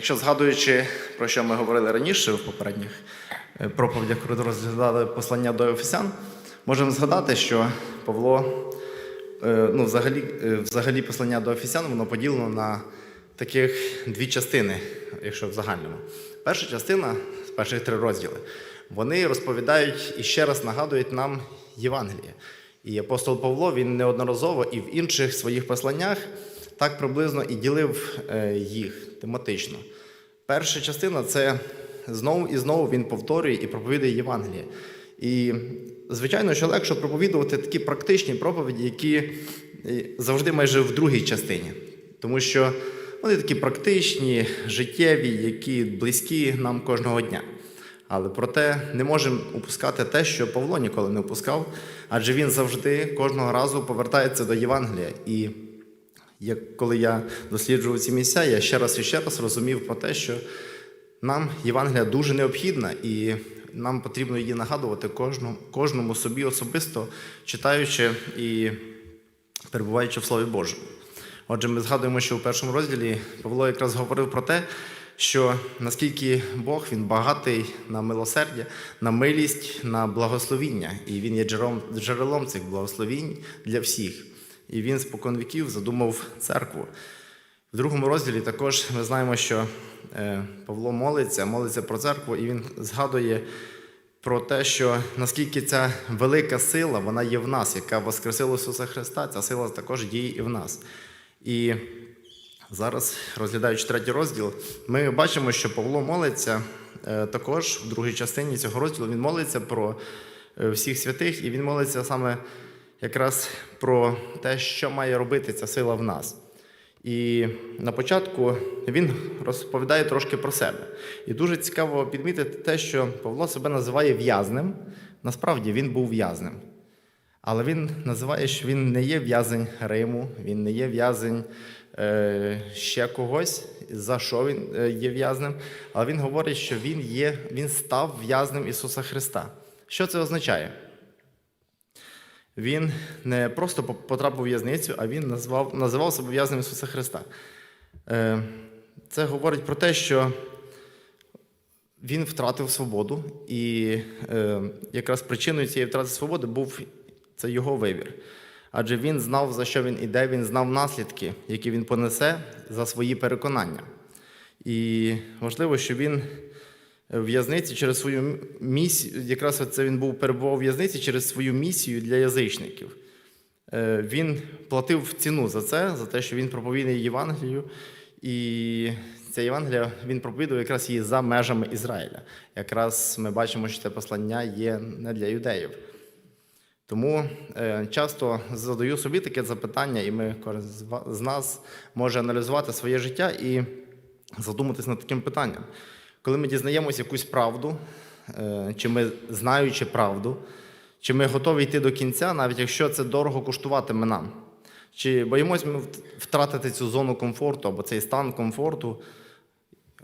Якщо згадуючи, про що ми говорили раніше в попередніх е, проповідях, коли розглядали послання до Ефесян, можемо згадати, що Павло, е, ну, взагалі, е, взагалі послання до Ефесян, воно поділено на таких дві частини, якщо в загальному. Перша частина, перших три розділи, вони розповідають і ще раз нагадують нам Євангеліє. І апостол Павло він неодноразово і в інших своїх посланнях так приблизно і ділив е, їх тематично. Перша частина це знову і знову він повторює і проповідує Євангеліє. І, звичайно, що легше проповідувати такі практичні проповіді, які е, завжди майже в другій частині. Тому що вони такі практичні, життєві, які близькі нам кожного дня. Але проте не можемо упускати те, що Павло ніколи не упускав, адже він завжди кожного разу повертається до Євангелія. І як коли я досліджував ці місця, я ще раз і ще раз розумів про те, що нам Євангелія дуже необхідна, і нам потрібно її нагадувати кожному, кожному собі особисто, читаючи і перебуваючи в Слові Божому. Отже, ми згадуємо, що у першому розділі Павло якраз говорив про те, що наскільки Бог він багатий на милосердя, на милість, на благословіння, і він є джерелом, джерелом цих благословінь для всіх. І він спокон віків задумав церкву. В другому розділі також ми знаємо, що е, Павло молиться, молиться про церкву, і він згадує про те, що наскільки ця велика сила вона є в нас, яка воскресила Ісуса Христа, ця сила також діє і в нас. І зараз, розглядаючи третій розділ, ми бачимо, що Павло молиться е, також в другій частині цього розділу. Він молиться про е, всіх святих, і він молиться саме якраз про те, що має робити ця сила в нас. І на початку він розповідає трошки про себе. І дуже цікаво підмітити те, що Павло себе називає в'язнем. Насправді він був в'язнем. Але він називає, що він не є в'язень Риму, він не є в'язень е, ще когось, за що він е, є в'язнем. Але він говорить, що він, є, він став в'язнем Ісуса Христа. Що це означає? Він не просто потрапив у в'язницю, а він назвав, називав себе в'язнем Ісуса Христа. Е, Це говорить про те, що він втратив свободу, і е, якраз причиною цієї втрати свободи був це його вибір. Адже він знав, за що він іде, він знав наслідки, які він понесе за свої переконання. І важливо, що він в'язниці через свою місію, якраз це він був перебував в в'язниці через свою місію для язичників. Е, Він платив ціну за це, за те, що він проповідує Євангелію. І ця Євангелія він проповідував якраз її за межами Ізраїля. Якраз ми бачимо, що це послання є не для юдеїв. Тому е, часто задаю собі таке запитання, і ми кожен з нас може аналізувати своє життя і задуматись над таким питанням. Коли ми дізнаємося якусь правду, е, чи ми знаючи правду, чи ми готові йти до кінця, навіть якщо це дорого коштуватиме нам. Чи боїмось ми втратити цю зону комфорту або цей стан комфорту,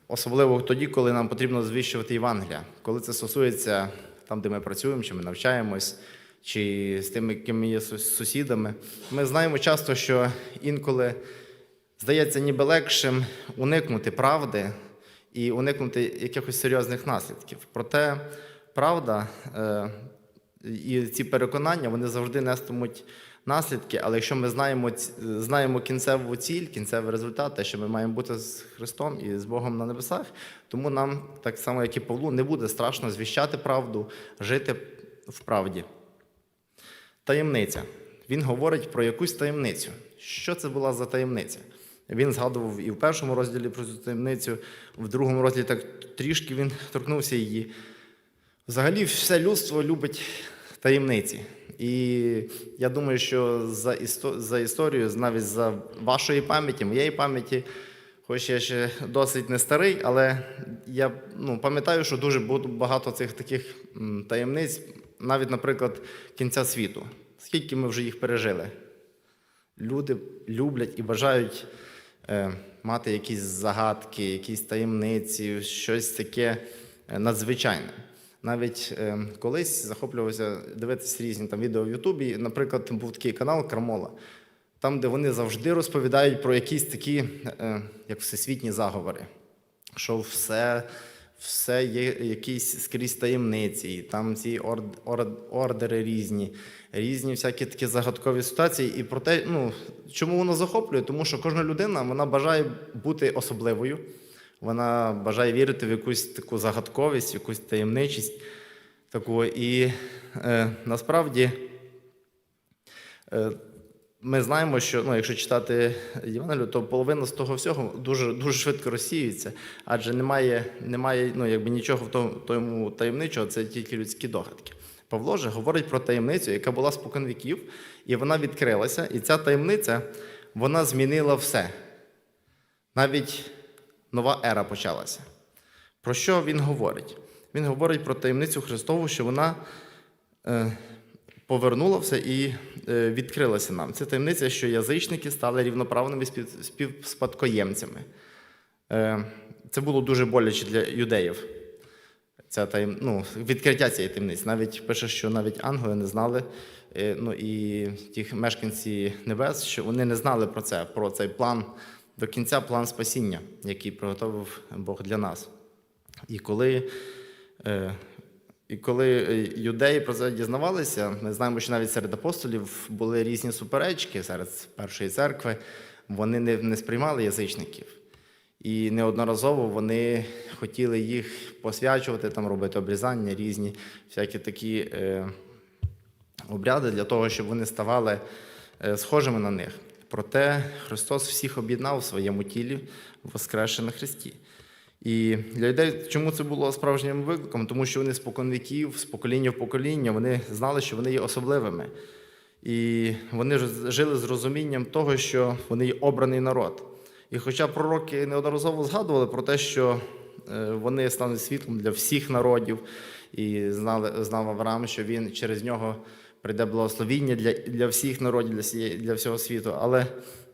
особливо тоді, коли нам потрібно звіщувати Євангелія, коли це стосується там, де ми працюємо, чи ми навчаємось, чи з тими, ким є сусідами. Ми знаємо часто, що інколи здається ніби легшим уникнути правди і уникнути якихось серйозних наслідків. Проте правда е, і ці переконання вони завжди нестимуть наслідки, але якщо ми знаємо, знаємо кінцеву ціль, кінцевий результат, те, що ми маємо бути з Христом і з Богом на небесах, тому нам, так само, як і Павлу, не буде страшно звіщати правду, жити в правді. Таємниця. Він говорить про якусь таємницю. Що це була за таємниця? Він згадував і в першому розділі про цю таємницю, в другому розділі так трішки він торкнувся її. Взагалі, все людство любить таємниці. І я думаю, що за, істо... за історію, навіть за вашої пам'яті, моєї пам'яті, хоч я ще досить не старий, але я ну, пам'ятаю, що дуже багато цих таких таємниць, навіть, наприклад, кінця світу. Скільки ми вже їх пережили? Люди люблять і бажають мати якісь загадки, якісь таємниці, щось таке е, надзвичайне. Навіть е, колись захоплювався дивитися різні там відео в Ютубі. Наприклад, був такий канал Крамола, там, де вони завжди розповідають про якісь такі, е, як всесвітні заговори. що все, все є якісь скрізь таємниці, там ці ор, ор, ордери різні, різні всякі такі загадкові ситуації. І про те, ну, чому воно захоплює? Тому що кожна людина вона бажає бути особливою, вона бажає вірити в якусь таку загадковість, якусь таємничість. Таку. І е, насправді. Е, ми знаємо, що ну, якщо читати Євангелію, то половина з того всього дуже, дуже швидко розсіюється, адже немає, немає ну, якби нічого в тому, тому таємничого, це тільки людські догадки. Павло же говорить про таємницю, яка була спокон віків, і вона відкрилася, і ця таємниця вона змінила все. Навіть нова ера почалася. Про що він говорить? Він говорить про таємницю Христову, що вона е, повернула все і е, відкрилася нам. Це таємниця, що язичники стали рівноправними співспадкоємцями. Е, це було дуже боляче для юдеїв. Ця таєм, ну, відкриття цієї таємниці. Навіть пише, що навіть ангели не знали, е, ну і ті мешканці небес, що вони не знали про це, про цей план до кінця план спасіння, який приготовив Бог для нас. І коли і коли е, юдеї про це дізнавалися, ми знаємо, що навіть серед апостолів були різні суперечки серед першої церкви, вони не, не сприймали язичників. І неодноразово вони хотіли їх посвячувати, там робити обрізання, різні всякі такі е, обряди для того, щоб вони ставали е, схожими на них. Проте Христос всіх об'єднав в своєму тілі, воскресши на Христі. І для людей, чому це було справжнім викликом? Тому що вони з поконвіків, з покоління в покоління, вони знали, що вони є особливими. І вони жили з розумінням того, що вони є обраний народ. І хоча пророки неодноразово згадували про те, що е, вони стануть світлом для всіх народів, і знали, знав Авраам, що він через нього прийде благословіння для, для всіх народів, для, для всього світу. Але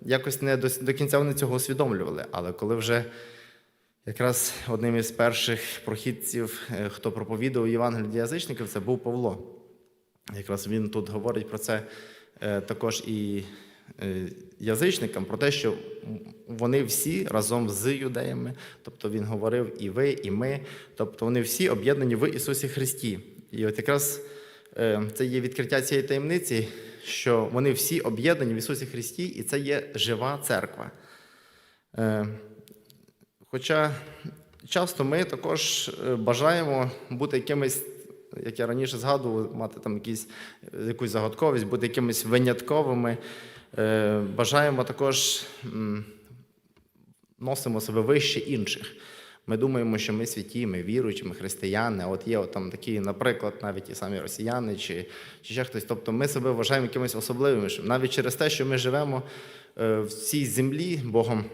якось не до, до кінця вони цього усвідомлювали. Але коли вже Якраз одним із перших прохідців, е, хто проповідував Євангелію язичників, це був Павло. Якраз він тут говорить про це е, також і е, язичникам, про те, що вони всі разом з юдеями, тобто він говорив і ви, і ми, тобто вони всі об'єднані в Ісусі Христі. І от якраз це є відкриття цієї таємниці, що вони всі об'єднані в Ісусі Христі, і це є жива церква. Хоча часто ми також е, бажаємо бути якимись, як я раніше згадував, мати там якісь, якусь загадковість, бути якимись винятковими. Е, Бажаємо також носимо себе вище інших. Ми думаємо, що ми святі, ми віруючі, ми християни. А от є от там такі, наприклад, навіть і самі росіяни чи, чи ще хтось. Тобто ми себе вважаємо якимось особливими. Навіть через те, що ми живемо е, в цій землі Богом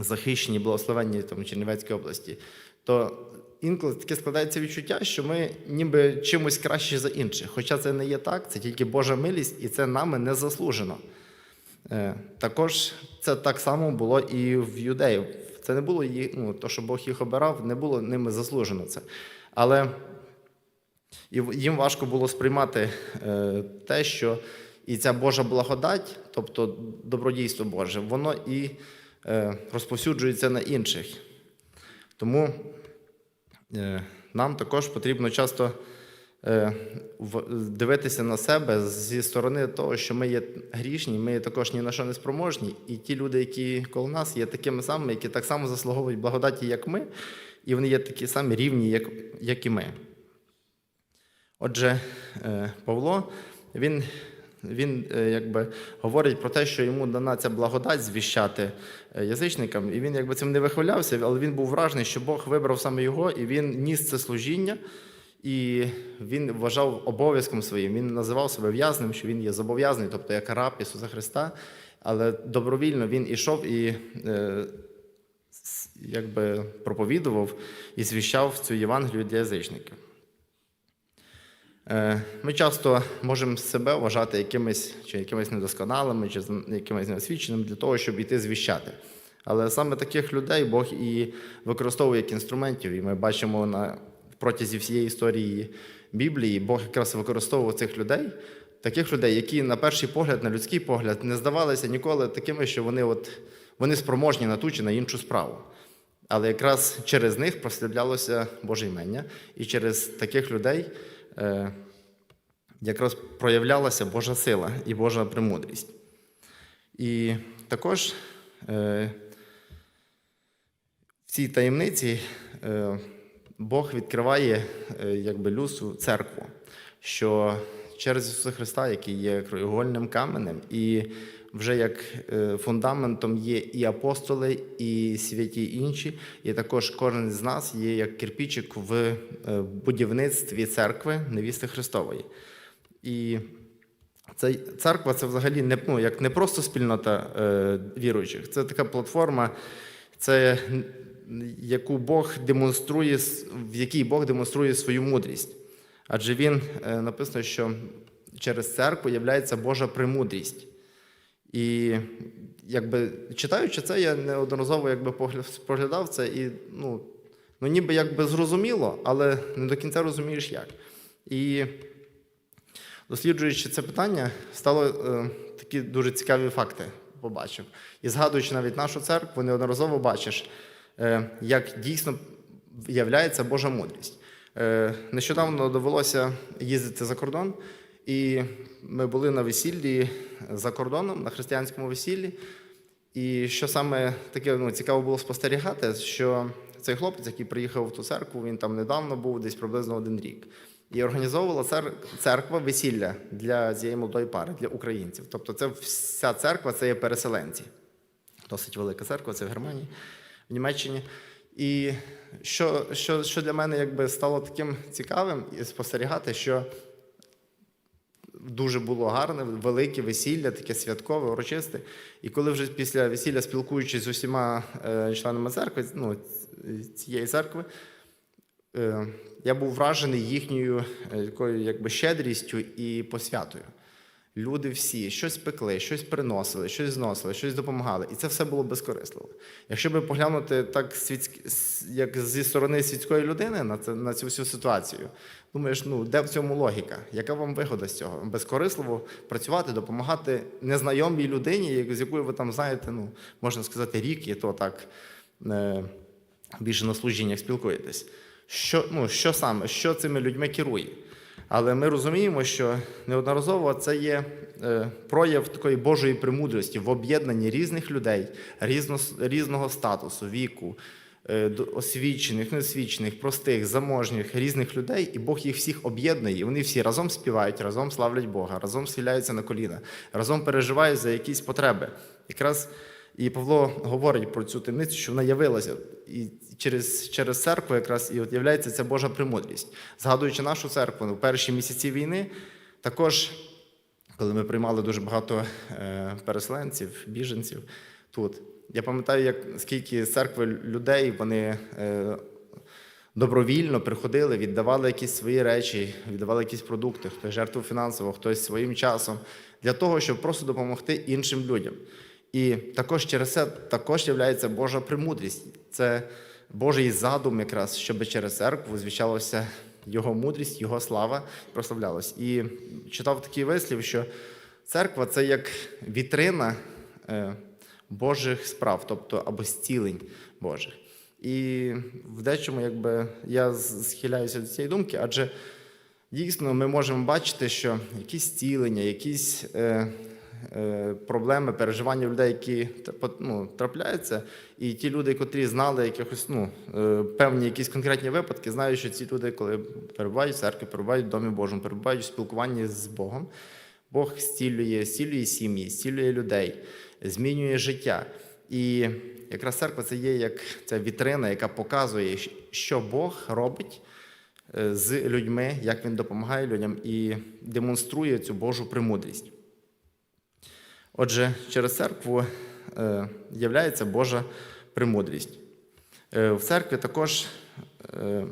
захищені, благословенні там, Чернівецькій області, то інколи таке складається відчуття, що ми ніби чимось краще за інших. Хоча це не є так, це тільки Божа милість, і це нами не заслужено. Е, Також це так само було і в юдеїв. Це не було їх, ну, то, що Бог їх обирав, не було ними заслужено це. Але їм важко було сприймати е, те, що і ця Божа благодать, тобто добродійство Боже, воно і розповсюджується на інших. Тому е, нам також потрібно часто е, дивитися на себе зі сторони того, що ми є грішні, ми також ні на що не спроможні, і ті люди, які коло нас, є такими самими, які так само заслуговують благодаті, як ми, і вони є такі самі рівні, як, як і ми. Отже, е, Павло, він, він е, якби говорить про те, що йому дана ця благодать звіщати е, язичникам, і він якби цим не вихвалявся, але він був вражений, що Бог вибрав саме його, і він ніс це служіння, і він вважав обов'язком своїм. Він називав себе в'язним, що він є зобов'язаний, тобто як раб Ісуса Христа, але добровільно він ішов і е, якби проповідував і звіщав цю Євангелію для язичників. Е, Ми часто можемо себе вважати якимись чи якимись недосконалими, чи якимись неосвіченими для того, щоб іти звіщати. Але саме таких людей Бог і використовує як інструментів, і ми бачимо на протязі всієї історії Біблії, Бог якраз використовував цих людей, таких людей, які на перший погляд, на людський погляд, не здавалися ніколи такими, що вони, от, вони спроможні на ту чи на іншу справу. Але якраз через них прославлялося Боже імення, і через таких людей якраз проявлялася Божа сила і Божа премудрість. І також е, в цій таємниці е, Бог відкриває е, якби, людству церкву, що через Ісуса Христа, який є краєугольним каменем, і вже як е, фундаментом є і апостоли, і святі інші, і також кожен з нас є як кирпичик в е, будівництві церкви невісти Христової. І це церква це взагалі не, ну, як не просто спільнота е, віруючих, це така платформа, це яку Бог демонструє, в якій Бог демонструє свою мудрість. Адже він е, написано, що через церкву являється Божа премудрість. І якби читаючи це, я неодноразово якби погля- споглядав це і ну, ну ніби якби зрозуміло, але не до кінця розумієш як. І досліджуючи це питання, стало е, такі дуже цікаві факти побачив. І згадуючи навіть нашу церкву, неодноразово бачиш, е, як дійсно являється Божа мудрість. Е, нещодавно довелося їздити за кордон, і ми були на весіллі за кордоном, на християнському весіллі. І що саме таке ну, цікаво було спостерігати, що цей хлопець, який приїхав в ту церкву, він там недавно був, десь приблизно один рік. І організовувала цер- церква весілля для цієї молодої пари, для українців. Тобто, це вся церква це є переселенці. Досить велика церква, це в Германії, в Німеччині. І що, що, що для мене якби стало таким цікавим і спостерігати, що дуже було гарне, велике весілля, таке святкове, урочисте. І коли вже після весілля, спілкуючись з усіма е, членами церкви, ну, цієї церкви, е, я був вражений їхньою е, якби щедрістю і посвятою. Люди всі щось пекли, щось приносили, щось зносили, щось допомагали. І це все було безкорисливо. Якщо би поглянути так світськ- як зі сторони світської людини на, це, на цю всю ситуацію, думаєш, ну де в цьому логіка? Яка вам вигода з цього? Безкорисливо працювати, допомагати незнайомій людині, з якою ви там знаєте, ну, можна сказати, рік, і то так е, більше на служіннях спілкуєтесь. Що, ну, що саме, що цими людьми керує? Але ми розуміємо, що неодноразово це є е, прояв такої Божої премудрості в об'єднанні різних людей, різного статусу, віку, е, освічених, неосвічених, простих, заможніх, різних людей, і Бог їх всіх об'єднує. Вони всі разом співають, разом славлять Бога, разом схиляються на коліна, разом переживають за якісь потреби. Якраз і Павло говорить про цю темницю, що вона явилася. І через, через церкву якраз і от являється ця Божа премудрість. Згадуючи нашу церкву, в перші місяці війни, також, коли ми приймали дуже багато е, переселенців, біженців тут, я пам'ятаю, як скільки церкви людей вони. Е, добровільно приходили, віддавали якісь свої речі, віддавали якісь продукти, хтось жертву фінансово, хтось своїм часом, для того, щоб просто допомогти іншим людям. І також через це також є Божа премудрість. Це Божий задум, якраз, щоб через церкву звіщалося Його мудрість, Його слава прославлялась. І читав такий вислів, що церква це як вітрина е, Божих справ, тобто або зцілень Божих. І в дечому, якби я схиляюся до цієї думки, адже дійсно ми можемо бачити, що якісь зцілення, якісь е, проблеми, переживання людей, які ну, трапляються, і ті люди, котрі знали якихось ну, е, певні якісь конкретні випадки, знають, що ці люди, коли перебувають в церкві, перебувають в домі Божому, перебувають в спілкуванні з Богом, Бог зцілює, зцілює сім'ї, зцілює людей, змінює життя. І якраз церква це є як ця вітрина, яка показує, що Бог робить е, з людьми, як він допомагає людям і демонструє цю Божу премудрість. Отже, через церкву е, являється Божа премудрість. Е, в церкві також е,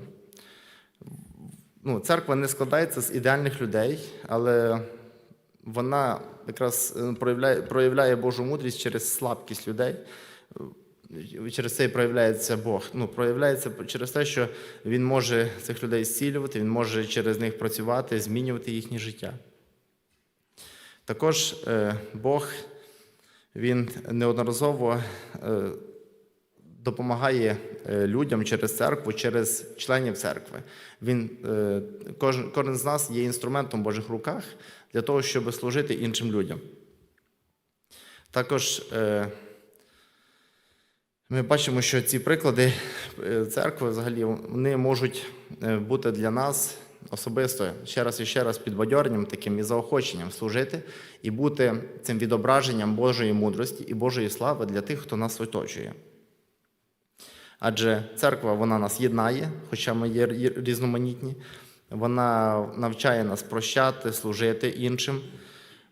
ну, церква не складається з ідеальних людей, але вона якраз проявляє, проявляє Божу мудрість через слабкість людей. Через це і проявляється Бог. Ну, проявляється через те, що Він може цих людей зцілювати, Він може через них працювати, змінювати їхнє життя. Також е, Бог він неодноразово е, допомагає е, людям через церкву, через членів церкви. Він, кожен, кожен з нас є інструментом в Божих руках для того, щоб служити іншим людям. Також ми бачимо, що ці приклади церкви взагалі вони можуть бути для нас особисто ще раз і ще раз підбадьоренням таким і заохоченням служити і бути цим відображенням Божої мудрості і Божої слави для тих, хто нас оточує. Адже церква вона нас єднає, хоча ми є різноманітні. Вона навчає нас прощати, служити іншим.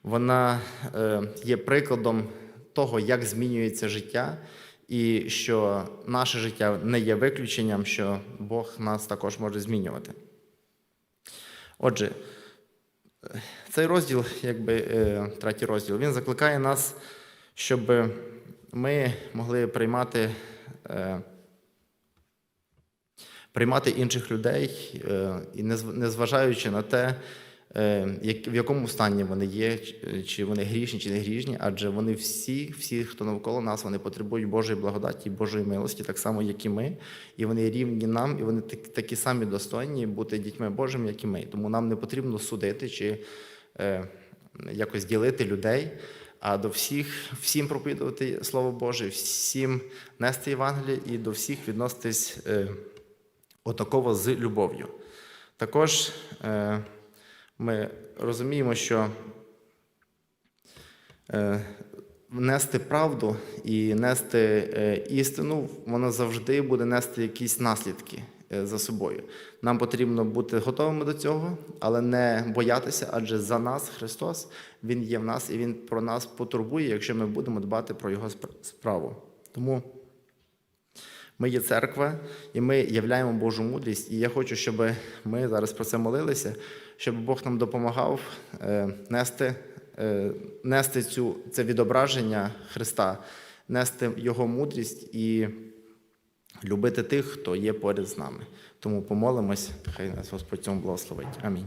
Вона е, є прикладом того, як змінюється життя, і що наше життя не є виключенням, що Бог нас також може змінювати. Отже, цей розділ, якби е, третій розділ, він закликає нас, щоб ми могли приймати. е, приймати інших людей, е, і незв- незважаючи на те, в якому стані вони є, чи- вони грішні, чи не грішні, адже вони всі, всі, хто навколо нас, вони потребують Божої благодаті, Божої милості, так само, як і ми. І вони рівні нам, і вони такі самі достойні бути дітьми Божими, як і ми. Тому нам не потрібно судити чи е, якось ділити людей. А до всіх, всім проповідувати Слово Боже, всім нести Євангеліє і до всіх відноситись е, отаково з любов'ю. Також е, ми розуміємо, що е, нести правду і нести е, істину, воно завжди буде нести якісь наслідки е, за собою. Нам потрібно бути готовими до цього, але не боятися, адже за нас Христос, Він є в нас і Він про нас потурбує, якщо ми будемо дбати про Його справу. Тому. Ми є церква, і ми являємо Божу мудрість. І я хочу, щоб ми зараз про це молилися, щоб Бог нам допомагав е, нести, е, нести цю, це відображення Христа, нести Його мудрість і любити тих, хто є поряд з нами. Тому помолимось, хай нас Господь цьому благословить. Амінь.